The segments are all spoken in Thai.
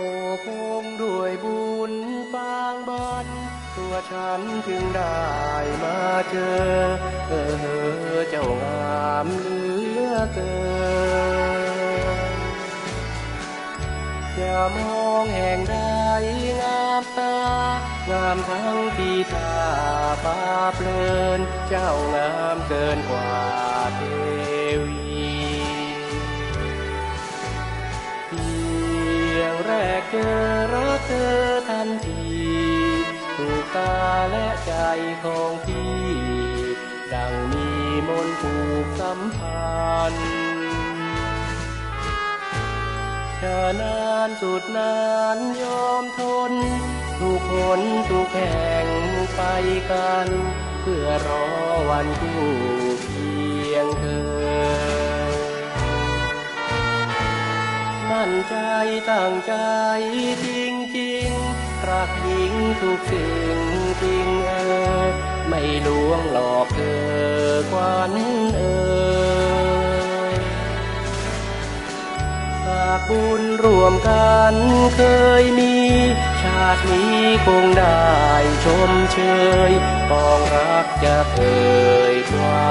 โอ้คงด้วยบุญปางบันตัวฉันจึงได้มาเจอ เออเจ้างามเหลือเกินอย่ามองแห่งใดงามตา งามทั้งปีตาปาเพลิน เจ้างามเกินกว่าเทวี กเจอรักเธอทันทีถูกตาและใจของพี่ ดังมีมนต์ผูกสัมพันธ์ชานานสุดนานยอมทน ทุกคนทุกแห่งไปกัน เพื่อรอวันคู่เพียงเธอ มั่นใจตั้งใจจริงจริงๆรักหญิงทุกสิ่งจริงเออ ไม่ลวงหลอกเธอควันเออฝากบุญรวมกันเคยมี ชาตินี้คงได้ชมเชยปองรักจะเคยควา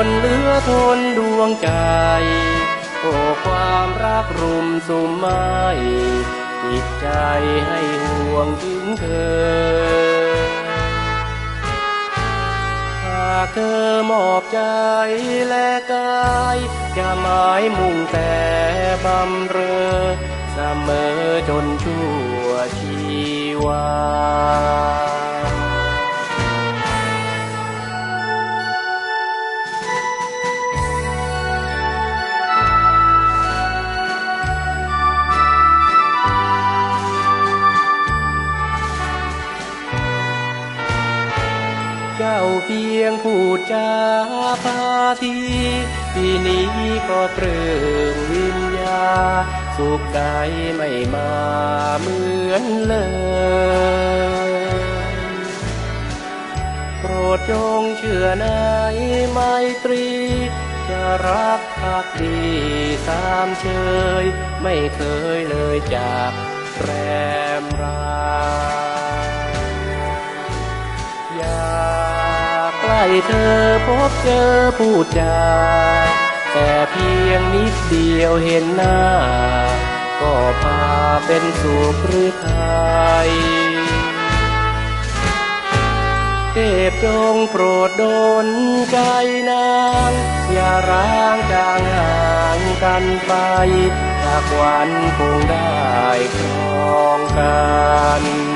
งวลเหลือทนดวงใจ โอ้ความรักรุมสุมไม่จิตใจให้ห่วงถึงเธอ หากเธอมอบใจและกายจะหมายมุ่งแต่บำเรอเสมอจนชั่วชีวาาเพียงพูดจาพาทีปีนี้ก็เปลืองวิญญา สุขใจไม่มาเหมือนเลยโปรดจงเชื่อในไมตรี จะรักภักดีตามเชย ไม่เคยเลยจากแรมรา เธอพบเจอพูดจาแต่เพียงนิดเดียวเห็นหน้า ก็พาเป็นสุขหรือไทยเทพจงโปรดดลใจนาง อย่าร้างจางห่างกันไปจากวันคงได้ครองกัน